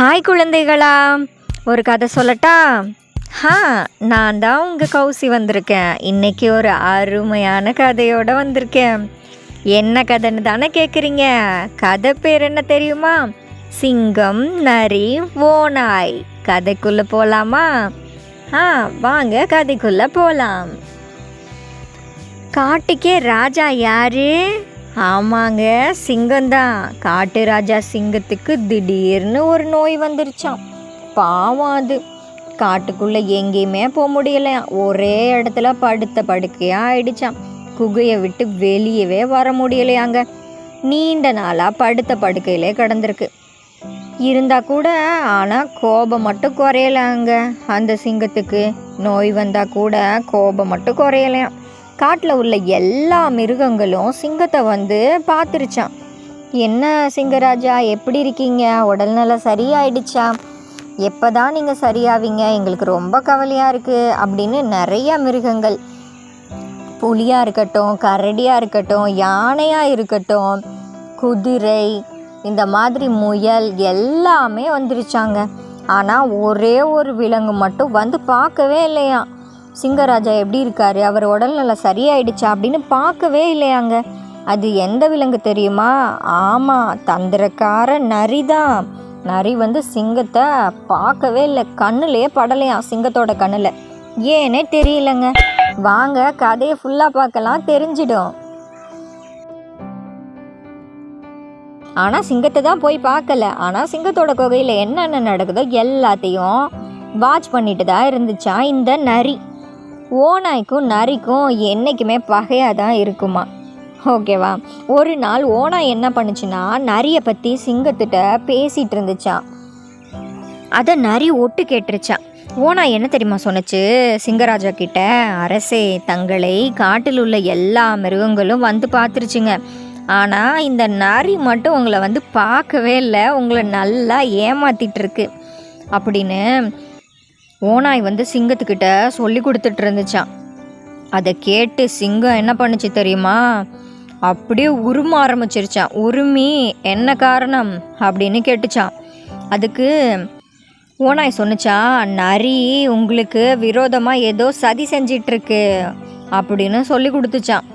Hi குழந்தைகளா ஒரு கதை சொல்லட்டா? ஹா நான் தான் உங்கள் கௌசி வந்திருக்கேன். இன்னைக்கு ஒரு அருமையான கதையோடு வந்திருக்கேன். என்ன கதைன்னு தானே கேட்குறீங்க கதை பேர் என்ன தெரியுமா? சிங்கம் நரி ஓநாய். கதைக்குள்ளே போகலாமா ஆ வாங்க கதைக்குள்ளே போகலாம் காட்டுக்கே ராஜா யாரு? ஆமாங்க சிங்கம்தான். காட்டு ராஜா சிங்கத்துக்கு திடீர்னு ஒரு நோய் வந்துருச்சாம். பாவம் அது. காட்டுக்குள்ளே எங்கேயுமே போக முடியலையாம் ஒரே இடத்துல படுத்த படுக்கையாக ஆயிடுச்சான் குகையை விட்டு வெளியவே வர முடியலையாங்க. நீண்ட நாளாக படுத்த படுக்கையிலே கிடந்திருக்கு. இருந்தால் கூட ஆனால் கோபம் மட்டும் குறையலாங்க அந்த சிங்கத்துக்கு நோய் வந்தால் கூட கோபம் மட்டும் குறையலையாம். காட்டில் உள்ள எல்லா மிருகங்களும் சிங்கத்தை வந்து பார்த்துருச்சான் என்ன சிங்கராஜா எப்படி இருக்கீங்க? உடல்நலம் சரியாயிடுச்சா? எப்போ தான் நீங்கள் சரியாவீங்க? எங்களுக்கு ரொம்ப கவலையாக இருக்குது அப்படின்னு நிறைய மிருகங்கள். புலியாக இருக்கட்டும் கரடியாக இருக்கட்டும் யானையாக இருக்கட்டும் குதிரை இந்த மாதிரி முயல் எல்லாமே வந்துருச்சாங்க. ஆனால் ஒரே ஒரு விலங்கு மட்டும் வந்து பார்க்கவே இல்லையாம். சிங்கராஜா எப்படி இருக்காரு? அவர் உடல்நலம் சரியாயிடுச்சா? அப்படின்னு பார்க்கவே இல்லையாங்க. அது எந்த விலங்கு தெரியுமா? ஆமாம் தந்திரக்கார நரி தான் நரி வந்து சிங்கத்தை பார்க்கவே இல்லை. கண்ணுலேயே படலையாம் சிங்கத்தோட கண்ணில். ஏன்னே தெரியலங்க. வாங்க கதையை ஃபுல்லாக பார்க்கலாம். தெரிஞ்சிடும். ஆனால் சிங்கத்தை தான் போய் பார்க்கல. ஆனால் சிங்கத்தோட குகையில் என்னென்ன நடக்குதோ எல்லாத்தையும் வாட்ச் பண்ணிட்டு தான் இருந்துச்சா இந்த நரி? ஓநாய்க்கும் நரிக்கும் என்றைக்குமே பகையாக தான் இருக்குமா? ஓகேவா? ஒரு நாள் ஓனாய் என்ன பண்ணுச்சுன்னா நரியை பற்றி சிங்கத்திட்ட பேசிகிட்டு இருந்துச்சான் அதை நரி ஒட்டு கேட்டுருச்சான் ஓனாய் என்ன தெரியுமா சொன்னுச்சு? சிங்கராஜா கிட்ட அரசே தங்களை காட்டில் உள்ள எல்லா மிருகங்களும் வந்து பார்த்துருச்சுங்க. ஆனால் இந்த நரி மட்டும் உங்களை வந்து பார்க்கவே இல்லை. உங்களை நல்லா ஏமாத்திட்டு இருக்கு. அப்படின்னு ஓனாய் வந்து சிங்கத்துக்கிட்ட சொல்லி கொடுத்துட்டு இருந்துச்சான் அதை கேட்டு சிங்கம் என்ன பண்ணுச்சு தெரியுமா? அப்படியே உரும ஆரம்பிச்சிருச்சான் உருமி என்ன காரணம்? அப்படின்னு கேட்டுச்சான் அதுக்கு ஓனாய் சொன்னுச்சா நரி உங்களுக்கு விரோதமாக ஏதோ சதி செஞ்சிட்ருக்கு அப்படின்னு சொல்லி கொடுத்துச்சான்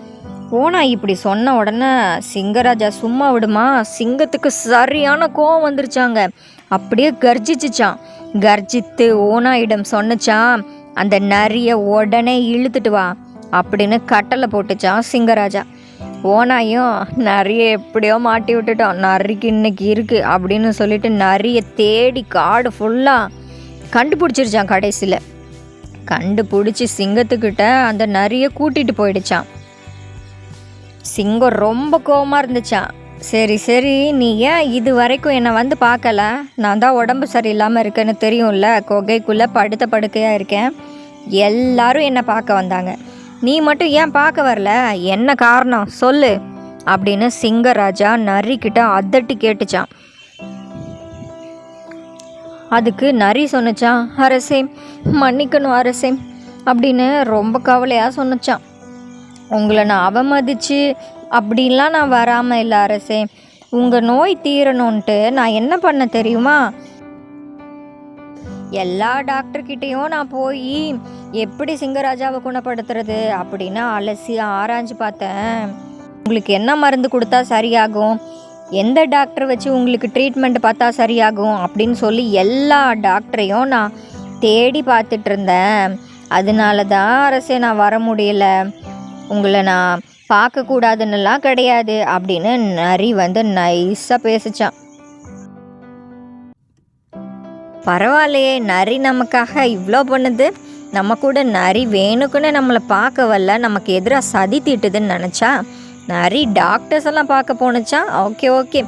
ஓனாய் இப்படி சொன்ன உடனே சிங்கராஜா சும்மா விடுமா? சிங்கத்துக்கு சரியான கோவம் வந்துருச்சாங்க. அப்படியே கர்ஜிச்சுச்சான். கர்ஜித்து ஓனாயிடம் சொன்னுச்சான் அந்த நரிய உடனே இழுத்துட்டு வா அப்படின்னு கட்டளை போட்டுச்சான் சிங்கராஜா. ஓனாயும் நிறைய எப்படியோ மாட்டி விட்டுட்டோம் நரிக்கு இன்னைக்கு இருக்குது அப்படின்னு சொல்லிட்டு நிறைய தேடி காடு ஃபுல்லாக கண்டுபிடிச்சிருச்சான் கடைசியில். கண்டுபிடிச்சி சிங்கத்துக்கிட்ட அந்த நரியை கூட்டிகிட்டு போயிடுச்சான். சிங்கம் ரொம்ப கோவமாக இருந்துச்சான் சரி சரி. நீ ஏன் இது வரைக்கும் என்னை வந்து பார்க்கல? நான் தான் உடம்பு சரியில்லாமல் இருக்கேன்னு தெரியும்ல. குகைக்குள்ளே படுத்த படுக்கையாக இருக்கேன். எல்லாரும் என்னை பார்க்க வந்தாங்க. நீ மட்டும் ஏன் பார்க்க வரல? என்ன காரணம்? சொல்லு. அப்படின்னு சிங்கராஜா நரிக்கிட்ட அதட்டி கேட்டுச்சான். அதுக்கு நரி சொன்னுச்சான் அரசே மன்னிக்கணும் அரசே அப்படின்னு ரொம்ப கவலையாக சொன்னச்சான். உங்களை நான் அவமதிச்சு அப்படின்லாம் நான் வராமல் இல்லை அரசே. உங்கள் நோய் தீரணுன்ட்டு நான் என்ன பண்ண தெரியுமா? எல்லா டாக்டர்கிட்டேயும் நான் போய் எப்படி சிங்கராஜாவை குணப்படுத்துறது? அப்படின்னு அலசி ஆராய்ஞ்சு பார்த்தேன். உங்களுக்கு என்ன மருந்து கொடுத்தா சரியாகும்? எந்த டாக்டர் வச்சு உங்களுக்கு ட்ரீட்மெண்ட் பார்த்தா சரியாகும்? அப்படின்னு சொல்லி எல்லா டாக்டரையும் நான் தேடி பார்த்துட்டு இருந்தேன். அதனால தான் அரசே நான் வர முடியல. உங்களை நான் பார்க்கக்கூடாதுன்னுலாம் கிடையாது அப்படின்னு நரி வந்து நைஸாக பேசிச்சான் பரவாயில்லையே நரி நமக்காக இவ்வளோ பண்ணுது. நம்ம கூட நரி வேணுக்குன்னு நம்மளை பார்க்க வரல. நமக்கு எதிராக சதி திட்டுதுன்னு நினச்சா நரி டாக்டர்ஸ் எல்லாம் பார்க்க போணுச்சா? ஓகே ஓகே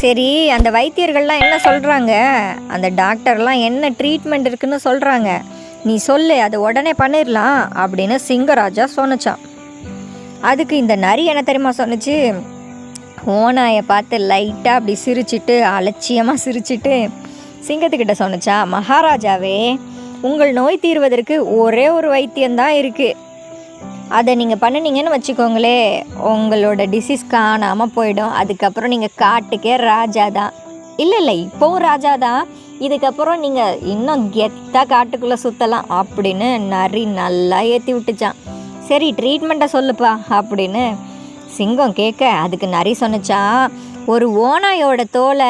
சரி அந்த வைத்தியர்கள்லாம் என்ன சொல்கிறாங்க அந்த டாக்டர்லாம் என்ன ட்ரீட்மெண்ட் இருக்குன்னு சொல்கிறாங்க நீ சொல்லு அது உடனே பண்ணிடலாம் அப்படின்னு சிங்கராஜா சொன்னச்சான் அதுக்கு இந்த நரி என்ன தெரியுமா சொன்னுச்சு? ஓனாயை பார்த்து லைட்டாக அப்படி சிரிச்சிட்டு அலட்சியமாக சிரிச்சிட்டு சிங்கத்துக்கிட்ட சொன்னுச்சா மகாராஜாவே உங்கள் நோய் தீர்வதற்கு ஒரே ஒரு வைத்தியம்தான் இருக்குது அதை நீங்கள் பண்ணினீங்கன்னு வச்சுக்கோங்களே உங்களோட டிசீஸ் காணாமல் போயிடும். அதுக்கப்புறம் நீங்கள் காட்டுக்கே ராஜா தான். இல்லை இல்லை இப்போவும் ராஜா தான். இதுக்கப்புறம் நீங்கள் இன்னும் கெத்தாக காட்டுக்குள்ளே சுற்றலாம் அப்படின்னு நரி நல்லா ஏற்றி விட்டுச்சான் சரி ட்ரீட்மெண்ட்டை சொல்லுப்பா அப்படின்னு சிங்கம் கேட்க அதுக்கு நரி சொன்னச்சா ஒரு ஓனாயோட தோலை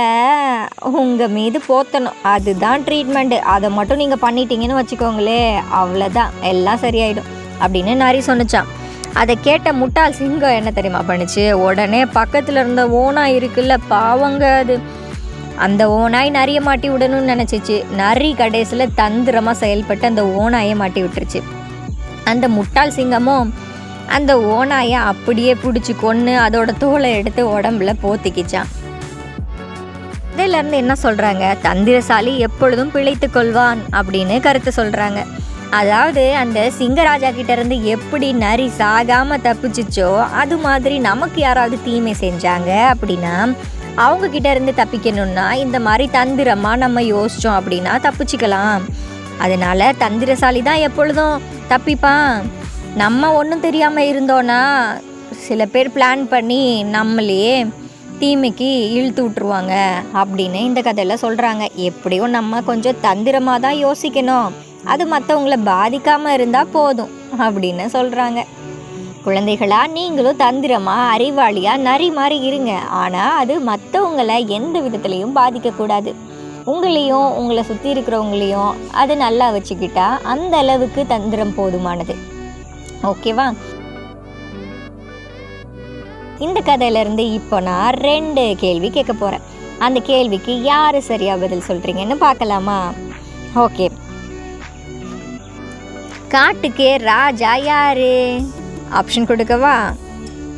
உங்கள் மீது போத்தணும். அதுதான் ட்ரீட்மெண்ட்டு அதை மட்டும் நீங்கள் பண்ணிட்டீங்கன்னு வச்சுக்கோங்களே அவ்வளோதான் எல்லாம் சரியாயிடும் அப்படின்னு நரி சொன்னச்சான் அதை கேட்ட முட்டாள் சிங்கம் என்ன தெரியுமா பண்ணுச்சு? உடனே பக்கத்தில் இருந்த ஓனாய் இருக்குல்ல பாவங்க அது. அந்த ஓனாய் நிறைய மாட்டி விடணும்னு நினச்சிச்சு. நரி கடைசியில் தந்திரமாக செயல்பட்டு அந்த ஓனாயை மாட்டி விட்டுருச்சு. அந்த முட்டாள் சிங்கமும் அந்த ஓனாயை அப்படியே பிடிச்சி கொன்று அதோட தோலை எடுத்து உடம்புல போத்திக்கிச்சான் இதிலேருந்து என்ன சொல்கிறாங்க தந்திரசாலி எப்பொழுதும் பிழைத்து கொள்வான் அப்படின்னு கருத்து சொல்கிறாங்க அதாவது அந்த சிங்கராஜா கிட்டேருந்து எப்படி நரி சாகாமல் தப்பிச்சிச்சோ அது மாதிரி நமக்கு யாராவது தீமை செஞ்சாங்க அப்படின்னா அவங்க கிட்ட இருந்து தப்பிக்கணும்னா இந்த மாதிரி தந்திரமாக நம்ம யோசித்தோம் அப்படின்னா தப்பிச்சுக்கலாம். அதனால தந்திரசாலி தான் எப்பொழுதும் தப்பிப்பான் நம்ம ஒன்றும் தெரியாமல் இருந்தோன்னா சில பேர் பிளான் பண்ணி நம்மளையே தீமைக்கு இழுத்து விட்ருவாங்க அப்படின்னு இந்த கதையில் சொல்கிறாங்க எப்படியும் நம்ம கொஞ்சம் தந்திரமாக தான் யோசிக்கணும். அது மற்றவங்களை பாதிக்காமல் இருந்தால் போதும் அப்படின்னு சொல்கிறாங்க குழந்தைகளா நீங்களும் தந்திரமாக அறிவாளியாக நரி மாதிரி இருங்க. ஆனால் அது மற்றவங்கள எந்த விதத்துலேயும் பாதிக்கக்கூடாது. உங்களையும் உங்களை சுற்றி இருக்கிறவங்களையும் அதை நல்லா வச்சுக்கிட்டா அந்த அளவுக்கு தந்திரம் போதுமானது. ஓகேவா? இந்த கதையிலேருந்து இப்போ நான் ரெண்டு கேள்வி கேட்க போகிறேன் அந்த கேள்விக்கு யார் சரியாக பதில் சொல்கிறீங்கன்னு பார்க்கலாமா? ஓகே. காட்டுக்கே ராஜா யாரு? ஆப்ஷன் கொடுக்கவா?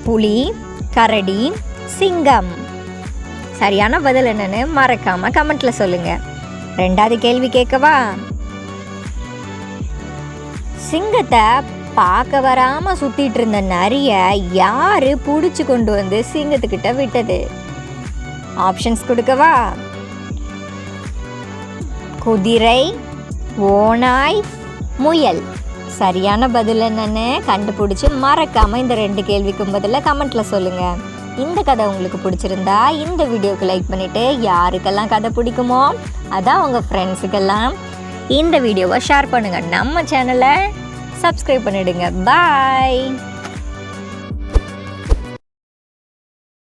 புலி கரடி சிங்கம். சரியான பதில் என்னன்னு மறக்காம கமெண்ட்ல சொல்லுங்க. ரெண்டாவது கேள்வி கேட்கவா? சிங்கத்தை பார்க்க வராம சுத்திட்டு இருந்த நரிய யாரு பிடிச்சி கொண்டு வந்து சிங்கத்துக்கிட்ட விட்டது? ஆப்ஷன்ஸ் கொடுக்கவா? குதிரை ஓனாய் முயல். சரியான பதில் என்னன்னு கண்டுபிடிச்சி மறக்காம இந்த ரெண்டு கேள்விக்கும் பதிலாக கமெண்ட்ல சொல்லுங்கள் இந்த கதை உங்களுக்கு பிடிச்சிருந்தா இந்த வீடியோக்கு லைக் பண்ணிவிட்டு யாருக்கெல்லாம் கதை பிடிக்குமோ அதான் உங்கள் ஃப்ரெண்ட்ஸுக்கெல்லாம் இந்த வீடியோவை ஷேர் பண்ணுங்கள் நம்ம சேனலை சப்ஸ்கிரைப் பண்ணிவிடுங்க பாய்